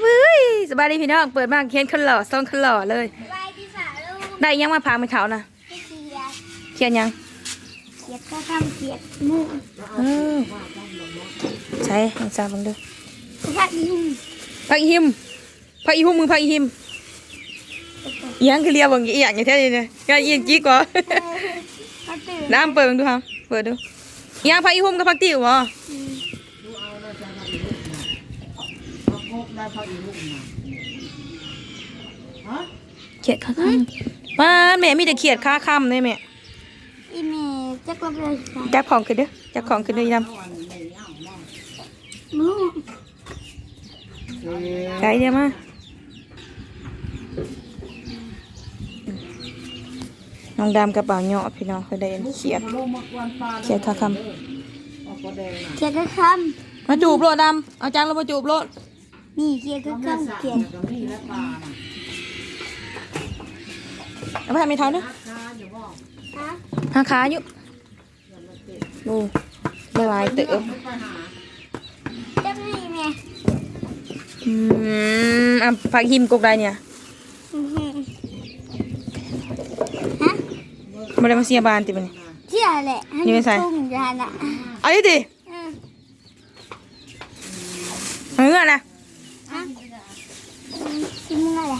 เฮ้ยสบายดีพี่น้องเปิดมาเขียนคนหล่อซองคนหล่อเลย ไปที่สาลูกได้ยังมาพางไปเขานะที่เขียดเขียนยังเขียดก็ทำเขียดมุกเออใช่ให้ทราบบ้างดูพักยุ่งพักอีหิมพักอีหุ่มมึงพักอีหิมอีหยังคือเรียบางอีหยังอย่างแท้เลยเนี่ยก็อีหยังจี้กว่าก็ตื่นน้ำเปิดมึงดูครับเปิดดูอีหยังพักอีหุ่มกับพักติ๋วเหรอ เขียดค้าคำมาแม่มีแต่เขียดค้าคำเลยแม่อีเมย์จะกลับเลยใส่จับของขึ้นเด้อจับของขึ้นเด้ออีดำมุกไกลเดียวมาน้องดำกระเป๋าเหาะพี่น้องเคยได้เห็นเขียดเขียดค้าคเขียดก็คำมาจูบโลดดำเอาจานลงมาจูบโลดำ นี่เขียดก็คำเขียดเอาไปทำไม่เท้าเด้อฮะหาขาอยู่ดูไม่ไหวเต๋อจะไม่แม่อืมอะผักหิมกกได้เนี่ยอื้อหือฮะไม่ได้มาเสียบานติบันยเขียดแหละให้นี่ไม่ใส่ทุ่งยานอะเอาดิดิอืมเอาเงื่อนนะฮะอืมชิมมึงอะไร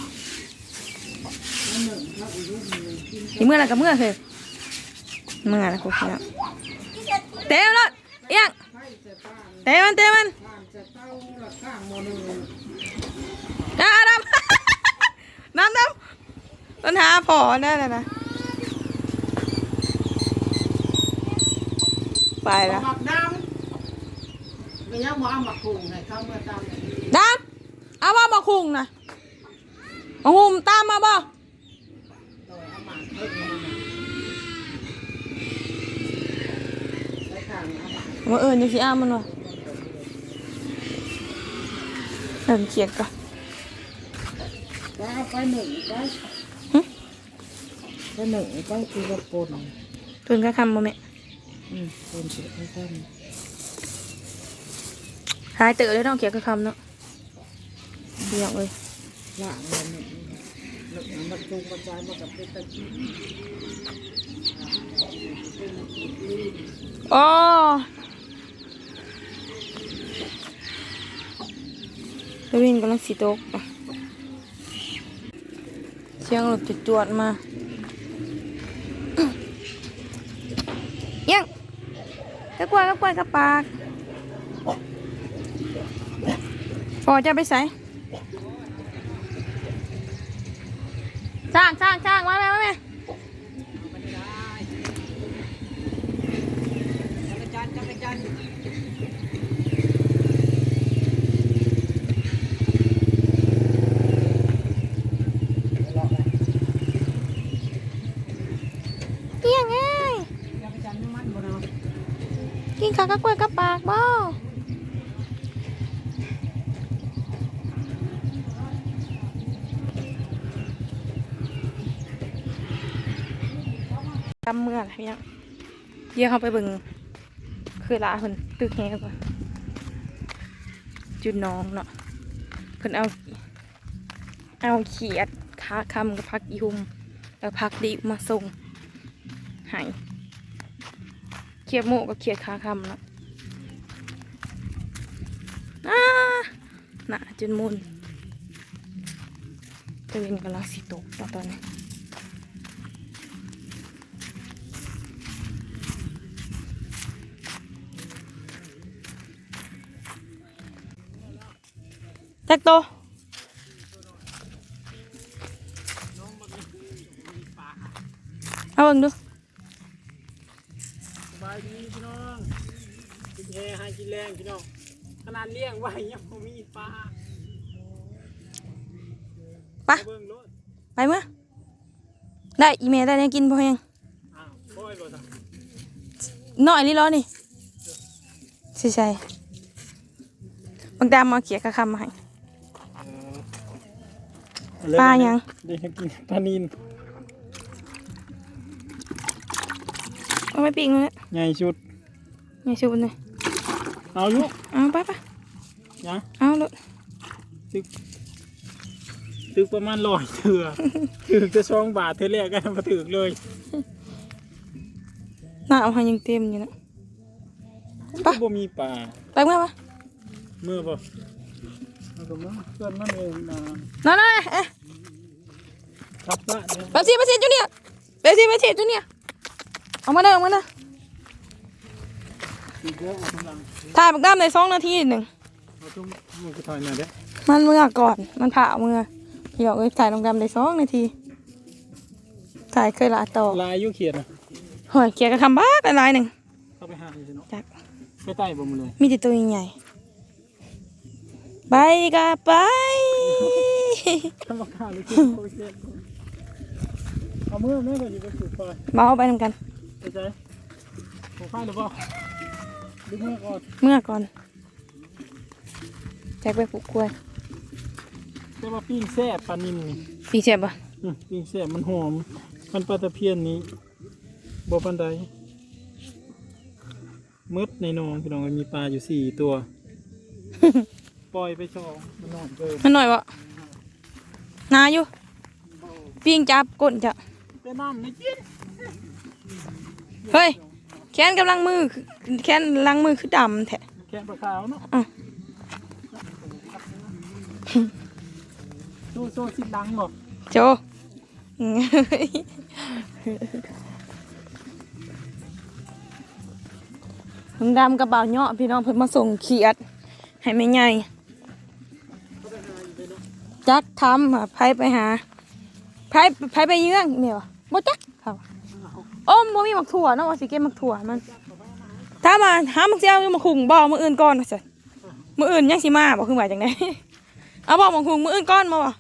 อี เมื่อไรกับเมื่อคือเมื่อไรคุกเนี่ยเตะมันเลยเอียงเตะมันเตะมันน้ำน้ำน้ำน้ำต้นหาพอแน่เลยนะไปแล้วหมักดำไม่ยังบ่เอาหมักกุ้งให้เขาเมื่อตามเนี่ยดำเอาว่ามาคุงนะมาหุมตามมาบ่ ต่อยเอาหมักเพิ่มมาใส่ข้างเอาหมัก ว่าเอิญยังสิอ้ามันวะเอิญเขียดก่อนก็เอาไปหนึ่งไปหึไปหนึ่งไปคือว่าปนทุนก็คำบ่แม่อืมปนเสียข้างหายเต๋อเลยเนาะเขียดก็คำเนาะเดียวเลยๆล่างมันหนึ่งหนึ่งมันจุงกระจายมากับเป็นตะกี้อ๋อ แล้ววินกำลังสีตกเสียงรถจุดจวดมาเอียังกระกวยกระกวยกระปากพอจะไปใส่ช่างช่างช่างมาแม่มาแม่จักรจันจักรจันทร์ เอียงไง จักรจันทร์มันบ่เนาะ กินขากระกวยกระปากบ่กำเมื่อไรยังเดี๋ยเขาไปเบิงคือลาเพิ่นตึกแฮก่อนจุดน้องเนาะเพิ่นเอาเอาเขียดขาคำกับพักอีหุมแล้วพักดีมาส่งห้เขียดหมูกับเขียดขาคำนะอ่าหนาจนมุนตะเวนกำลังสิตกตอนนี้แท็กโตเอาเบิ่งดู กินแฮให้กินแรงพี่น้องขนาดเลี้ยงไว้ยังบ่มีปลาไปเบิ่งรถไปเมื่อได้อีเมลได้เนี่ยกินพอยังอ้าวปล่อยรถอะหน่อยนี่ร้อนี่ใช่ใช่บางดามมาเขียกระคำมาให้ ปลายัง เดี๋ยวกินปลานินเอาไม่ปิ้งเลยใหญ่ชุดไม่ชุบเลย เอาอยู่เอาไปไปนะเอาเลยตึกตึกประมาณร้อยเถื่อถือจะสองบาทเท่าแรกก็มาถือเลยหน้าเอาให้ยังเต็มอยู่นะก็บ่มีปลาไปเมื่อปะเมื่อบ่มันก็มาเพื่อนมันเองนะนั่นนั่นเอ๊ะครับละเนี่ยไปสิไปสิจูเนียร์ไปสิไปสิจูเนียร์เอามาเด้อเอามาเด้ ถ่ายบักดำในสองนาทีหนึ่งเอาตุ้มมือก็ถอยหน่อยเด้อมันเมื่อก่อน มันผ่าเมื่อพี่บอกเอ้ยถ่ายลงดำในสองนาที ถ่ายเคยละต่อลายอยุเขียนนะหอยเกียร์กระคำบ้าละลายหนึ่งเข้าไปหาอยู่สิเนาะจักไปใต้บ่มือเลย มีแต่ตัวใหญ่ๆไปกะไปทำมาข้าวเลยกินโคเชียนเอามือแม่ก็อยู่ไปสูบไฟเบาไปทำกันไปใจผมไฟหรือเปล่าดึงมือก่อน เมื่อก่อนแจ็คไปปลูกกล้วยแต่ว่าปิ้งแซ่บปลานินนี่ปีเจ็บปะอืมปิ้งแซ่บมันหอม มันปลาตะเพียนนี้บ่ปันใดมืดในหนองพี่น้องมีปลาอยู่สี่ตัว ปล่อยไปชองมันนอนเกินมันหน่อยวะนาอยู่ปิ้งจับก้นจะแต่น้ำในเจี๊ยนเฮ้ย แขนกำลังมือแขนลังมือคือดำแท้แค่ปลาขาวเนาะอะโซ่โซ่สิดังบ่โจลุงดำกระเป๋าเนาะพี่น้องเพิ่นมาส่งเขียด ให้แม่ใหญ่จักทำอะไผไปหาไผไผไปเยื้องเนี่ยวะบ่จักครับโอ้มบ่มีหมักถั่วเนาะว่าสิเก็บหมักถั่วมัน ถ้ามาหาหมักเจียวมาคุงบ่มื้ออื่นก่อนว่าซั่นมื้ออื่นยังสิมาบ่คือว่าจังไดเอาบ่หมักคุงมื้ออื่นก่อนมาบ่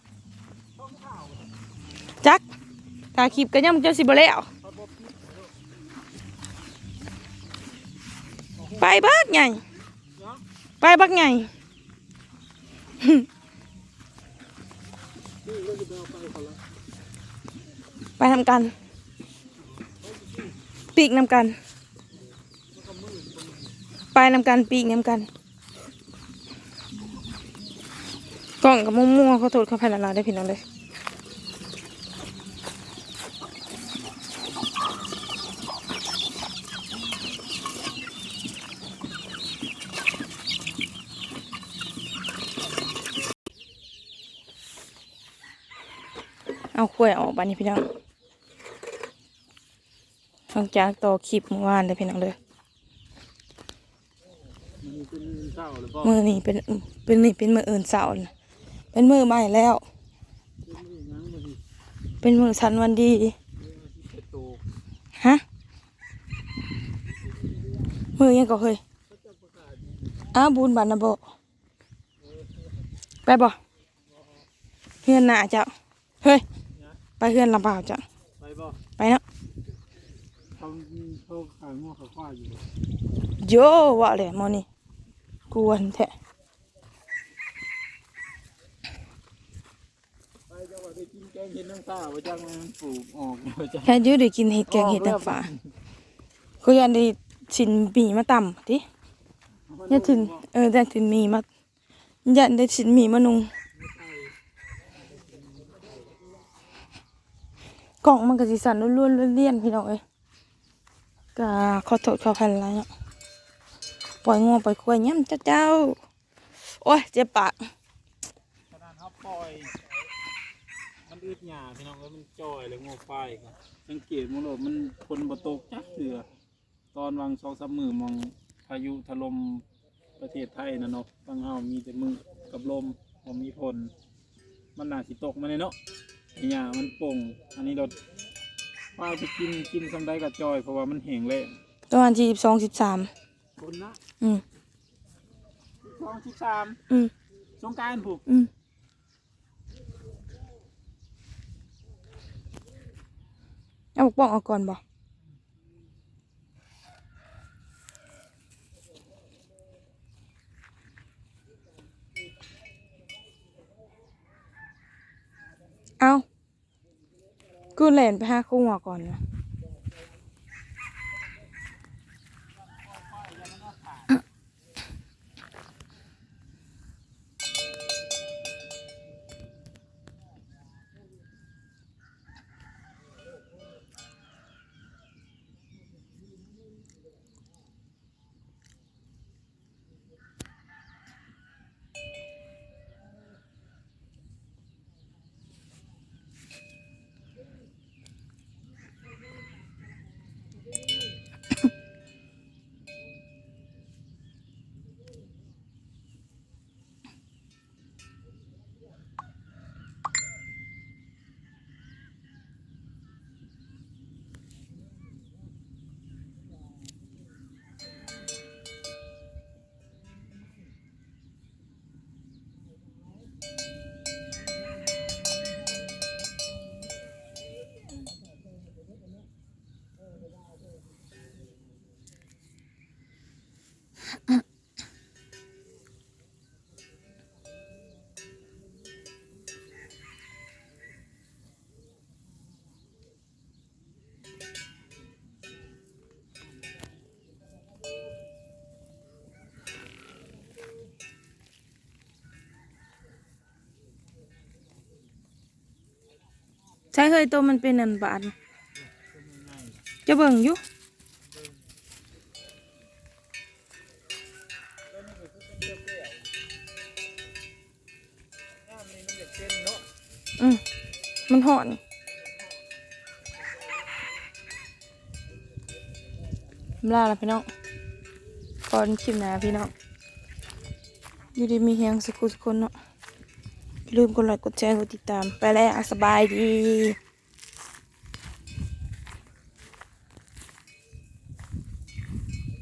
จักถ้าคลิปก็ยังจะสิบ่แล้วไปบักใหญ่ไปบักใหญ่ไปทำกัน ปีกนำกันไปนำกันปีกนำกัน กล่องกับมั่วๆเขาโทษเขาพายละลายได้พี่น้องเลยเอาขวยออกบ้านนี้พี่น้อง หลังจากต่อคลิปเมื่อวานเลยพี่น้องเลยมันเป็นมือเศร้าหรือเปล่ามือนี่เป็นเป็นนี่เป็นมืออื่นเสาร์น่ะเป็นมือใหม่แล้ว เป็นมือยังบ่ดีเป็นมือสันวันดีเป็นโตฮะมือยังก็เคยอ้าวบุญบานนะบ่ไปบ่เฮือนหน้าเจ้าเฮ้ยไปเฮือนลำบากเจ้าไปบ่ไปเนาะ เขาเขาขายง้อเขาควายอยู่โยว่าเลยมอนี่กวนแท้ไปจังหวัดได้กินแกงเห็ดน้ำตาว่าจังมันปลูกออกว่าจังแค่อยืดได้กินเห็ดแกงเห็ดน้ำฟ้าก็ยันได้สินหมีมาต่ำติยันถินเออได้สินหมีมายันได้สินหมีมานุงกล่องมันก็สิสั่นล้วนๆเลี่ยนๆพี่น้องเอ้ย ก็ขอโทษขออภัยหลายเนาะปล่อยงัวปล่อยควายย่ำเจ้าเจ้า โอ้ยเจ็บปากขนาดเขาปล่อยมันอึดหยาพี่น้องเอ้ยมันจ่อยแล้วงอไฟครับสังเกตมันโลดมันคนบ่ตกจักเถื่อตอนวางสองสามมือมองพายุถล่มประเทศไทยนะเนาะฟังเฮามีแต่มือกับลมบ่มีฝนมันหนาสิตกมาเลยเนาะไอ้หญ้ามันป่งอันนี้เรา ป้าไปกินกินซำใดกับจอย เพราะว่ามันแห้งแล้งประมาณสี่สิบสองสิบสามคนนะอืมสองสิบสามอืมสงกรารผูกอืมเอาบอกป้องเอาก่อนบอกเอา กูเล่นไปหาคู่หัวก่อนนะ ใช้เคยตัวมันเป็นอันบาดจะเบิ่งอยู่อืมมันหอนลาละพี่น้องก่อนคลิปหน้าพี่น้องอยู่ดีมีแฮงสกคนสักคนเนาะ ลืมกดไลค์กดแชร์กดติดตาม ไปแล้วสบายดี